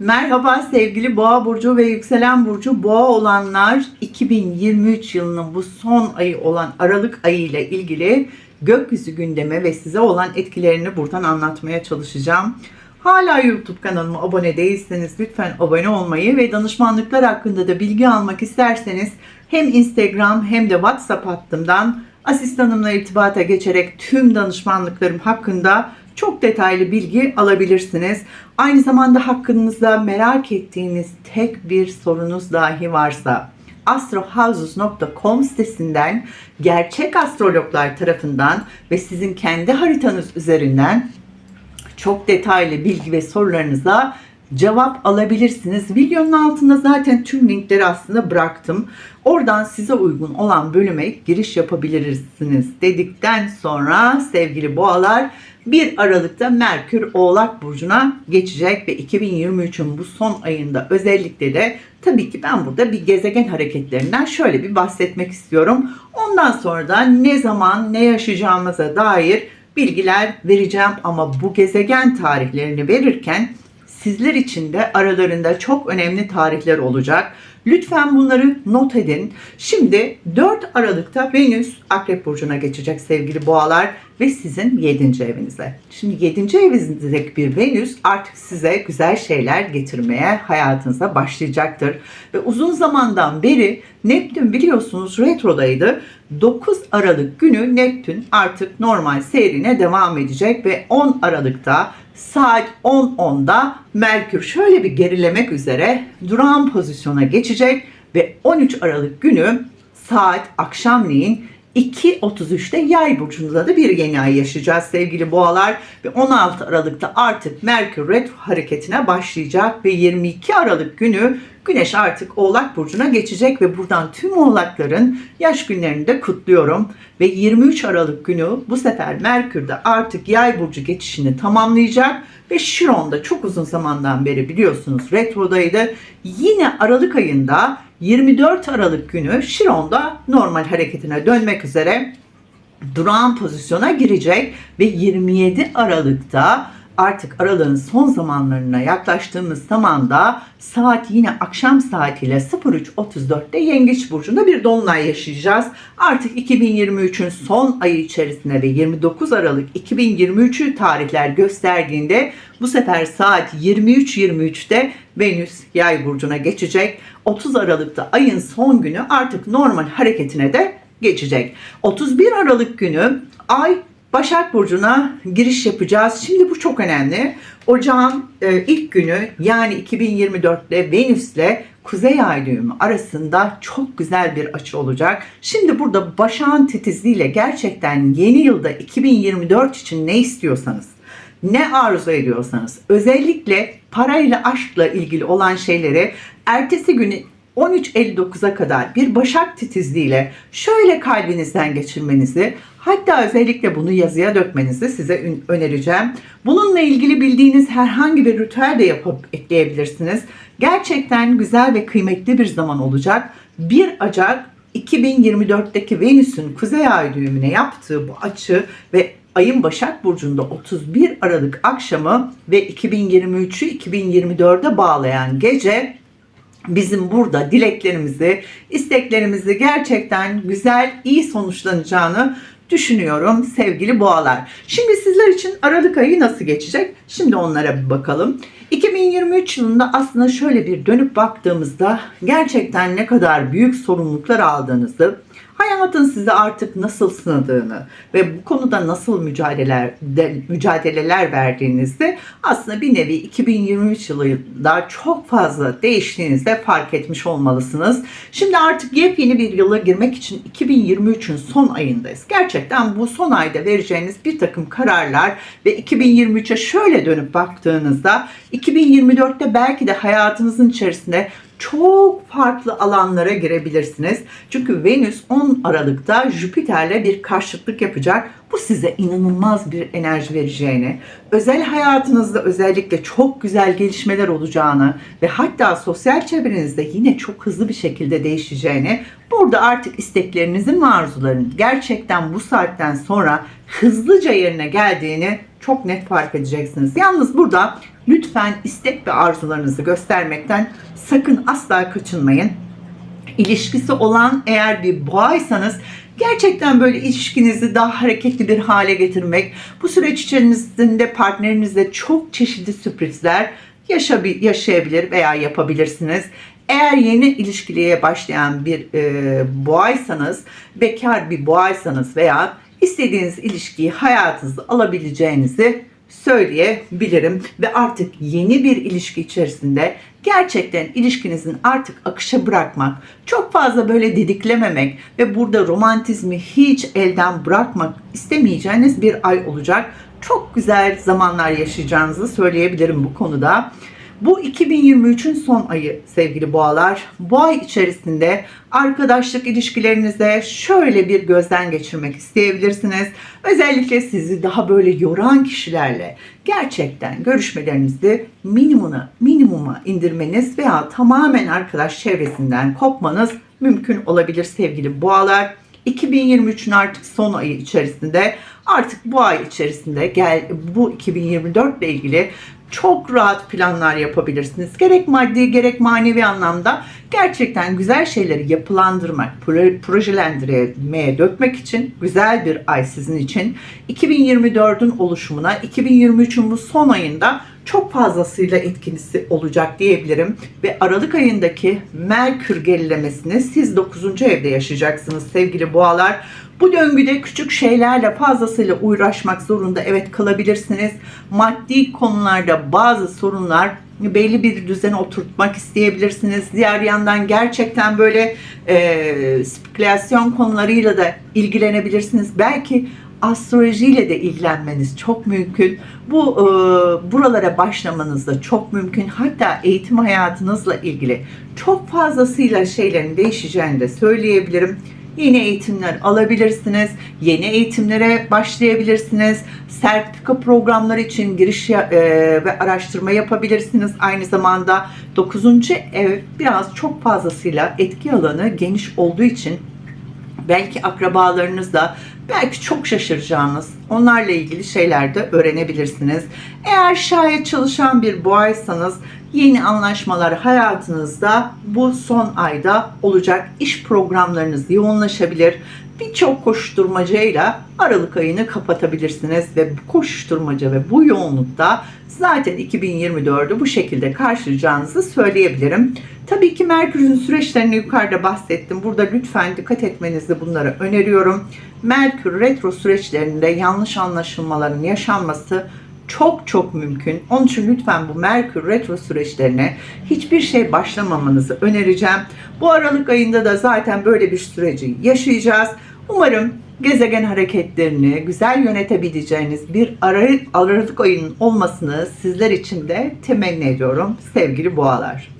Merhaba sevgili Boğa burcu ve yükselen burcu Boğa olanlar 2023 yılının bu son ayı olan Aralık ayı ile ilgili gökyüzü gündeme ve size olan etkilerini buradan anlatmaya çalışacağım. Hala YouTube kanalıma abone değilseniz lütfen abone olmayı ve danışmanlıklar hakkında da bilgi almak isterseniz hem Instagram hem de WhatsApp hattımdan asistanımla irtibata geçerek tüm danışmanlıklarım hakkında çok detaylı bilgi alabilirsiniz. Aynı zamanda hakkınızda merak ettiğiniz tek bir sorunuz dahi varsa astrohouses.com sitesinden gerçek astrologlar tarafından ve sizin kendi haritanız üzerinden çok detaylı bilgi ve sorularınıza cevap alabilirsiniz. Videonun altında zaten tüm linkleri aslında bıraktım. Oradan size uygun olan bölüme giriş yapabilirsiniz dedikten sonra sevgili boğalar 1 Aralık'ta Merkür Oğlak Burcu'na geçecek ve 2023'ün bu son ayında özellikle de tabii ki ben burada bir gezegen hareketlerinden şöyle bir bahsetmek istiyorum. Ondan sonra da ne zaman ne yaşayacağımıza dair bilgiler vereceğim ama bu gezegen tarihlerini verirken sizler için de aralarında çok önemli tarihler olacak. Lütfen bunları not edin. Şimdi 4 Aralık'ta Venüs Akrep Burcu'na geçecek sevgili boğalar ve sizin 7. evinize. Şimdi 7. evinizdeki bir Venüs artık size güzel şeyler getirmeye hayatınıza başlayacaktır. Ve uzun zamandan beri Neptün biliyorsunuz retrodaydı. 9 Aralık günü Neptün artık normal seyrine devam edecek ve 10 Aralık'ta saat 10.10'da Merkür şöyle bir gerilemek üzere durağan pozisyona geçecek ve 13 Aralık günü saat akşamleyin 2.33'te yay burcunda da bir yeni ay yaşayacağız sevgili boğalar ve 16 Aralık'ta artık Merkür retro hareketine başlayacak ve 22 Aralık günü Güneş artık Oğlak Burcu'na geçecek ve buradan tüm Oğlakların yaş günlerini de kutluyorum. Ve 23 Aralık günü bu sefer Merkür de artık Yay Burcu geçişini tamamlayacak ve Şiron'da çok uzun zamandan beri biliyorsunuz retrodaydı. Yine Aralık ayında 24 Aralık günü Şiron'da normal hareketine dönmek üzere durağan pozisyona girecek ve 27 Aralık'ta artık aralığın son zamanlarına yaklaştığımız zaman da saat yine akşam saatiyle 03.34'te Yengeç Burcu'nda bir dolunay yaşayacağız. Artık 2023'ün son ayı içerisinde ve 29 Aralık 2023'ü tarihler gösterdiğinde bu sefer saat 23.23'te Venüs Yay Burcu'na geçecek. 30 Aralık'ta ayın son günü artık normal hareketine de geçecek. 31 Aralık günü Ay Başak Burcu'na giriş yapacağız. Şimdi bu çok önemli. Ocağın e, ilk günü yani 2024'te Venüs'le Kuzey Ay düğümü arasında çok güzel bir açı olacak. Şimdi burada Başak'ın titizliğiyle gerçekten yeni yılda 2024 için ne istiyorsanız, ne arzu ediyorsanız, özellikle parayla aşkla ilgili olan şeyleri ertesi günü 13.59'a kadar bir başak titizliğiyle şöyle kalbinizden geçirmenizi hatta özellikle bunu yazıya dökmenizi size önereceğim. Bununla ilgili bildiğiniz herhangi bir ritüel de yapıp ekleyebilirsiniz. Gerçekten güzel ve kıymetli bir zaman olacak. 1 Ocak 2024'teki Venüs'ün Kuzey Ay düğümüne yaptığı bu açı ve ayın Başak Burcu'nda 31 Aralık akşamı ve 2023'ü 2024'e bağlayan gece bizim burada dileklerimizi, isteklerimizi gerçekten güzel, iyi sonuçlanacağını düşünüyorum sevgili boğalar. Şimdi sizler için Aralık ayı nasıl geçecek? Şimdi onlara bir bakalım. 2023 yılında aslında şöyle bir dönüp baktığımızda gerçekten ne kadar büyük sorumluluklar aldığınızı, hayatın size artık nasıl sınadığını ve bu konuda nasıl mücadeleler de, mücadeleler verdiğinizi aslında bir nevi 2023 yılında çok fazla değiştiğinizde fark etmiş olmalısınız. Şimdi artık yepyeni bir yıla girmek için 2023'ün son ayındayız. Gerçekten bu son ayda vereceğiniz bir takım kararlar ve 2023'e şöyle dönüp baktığınızda 2024'te belki de hayatınızın içerisinde çok farklı alanlara girebilirsiniz. Çünkü Venüs 10 Aralık'ta Jüpiter'le bir karşıtlık yapacak. Bu size inanılmaz bir enerji vereceğini, özel hayatınızda özellikle çok güzel gelişmeler olacağını ve hatta sosyal çevrenizde yine çok hızlı bir şekilde değişeceğini, burada artık isteklerinizin ve arzuların gerçekten bu saatten sonra hızlıca yerine geldiğini çok net fark edeceksiniz. Yalnız burada lütfen istek ve arzularınızı göstermekten sakın asla kaçınmayın ilişkisi olan eğer bir boğaysanız gerçekten böyle ilişkinizi daha hareketli bir hale getirmek, bu süreç içerisinde partnerinizle çok çeşitli sürprizler yaşayabilir veya yapabilirsiniz. Eğer yeni ilişkiliğe başlayan bir e, boğaysanız, bekar bir boğaysanız veya istediğiniz ilişkiyi hayatınıza alabileceğinizi söyleyebilirim ve artık yeni bir ilişki içerisinde gerçekten ilişkinizin artık akışa bırakmak, çok fazla böyle didiklememek ve burada romantizmi hiç elden bırakmak istemeyeceğiniz bir ay olacak. Çok güzel zamanlar yaşayacağınızı söyleyebilirim bu konuda. Bu 2023'ün son ayı sevgili boğalar. Bu ay içerisinde arkadaşlık ilişkilerinize şöyle bir gözden geçirmek isteyebilirsiniz. Özellikle sizi daha böyle yoran kişilerle gerçekten görüşmelerinizi minimuma, minimuma indirmeniz veya tamamen arkadaş çevresinden kopmanız mümkün olabilir sevgili boğalar. 2023'ün artık son ayı içerisinde artık bu ay içerisinde gel bu 2024 ile ilgili çok rahat planlar yapabilirsiniz. Gerek maddi gerek manevi anlamda gerçekten güzel şeyleri yapılandırmak, proje- projelendirmeye dökmek için güzel bir ay sizin için. 2024'ün oluşumuna 2023'ün bu son ayında çok fazlasıyla etkisi olacak diyebilirim. Ve Aralık ayındaki Merkür gerilemesini siz 9. evde yaşayacaksınız sevgili boğalar. Bu döngüde küçük şeylerle fazlasıyla uğraşmak zorunda evet kalabilirsiniz. Maddi konularda bazı sorunlar belli bir düzene oturtmak isteyebilirsiniz. Diğer yandan gerçekten böyle e, spekülasyon konularıyla da ilgilenebilirsiniz. Belki astrolojiyle de ilgilenmeniz çok mümkün. Bu e, buralara başlamanız da çok mümkün. Hatta eğitim hayatınızla ilgili çok fazlasıyla şeylerin değişeceğini de söyleyebilirim. Yeni eğitimler alabilirsiniz. Yeni eğitimlere başlayabilirsiniz. Sertifika programları için giriş e, ve araştırma yapabilirsiniz. Aynı zamanda 9. ev biraz çok fazlasıyla etki alanı geniş olduğu için belki akrabalarınızla belki çok şaşıracağınız onlarla ilgili şeyler de öğrenebilirsiniz. Eğer şayet çalışan bir boğaysanız yeni anlaşmalar hayatınızda bu son ayda olacak. İş programlarınız yoğunlaşabilir. Birçok koşturmacayla Aralık ayını kapatabilirsiniz ve bu koşturmaca ve bu yoğunlukta zaten 2024'ü bu şekilde karşılayacağınızı söyleyebilirim. Tabii ki Merkür'ün süreçlerini yukarıda bahsettim. Burada lütfen dikkat etmenizi bunlara öneriyorum. Merkür retro süreçlerinde yanlış anlaşılmaların yaşanması çok çok mümkün. Onun için lütfen bu Merkür retro süreçlerine hiçbir şey başlamamanızı önereceğim. Bu Aralık ayında da zaten böyle bir süreci yaşayacağız. Umarım gezegen hareketlerini güzel yönetebileceğiniz bir Aralık ayının olmasını sizler için de temenni ediyorum sevgili boğalar.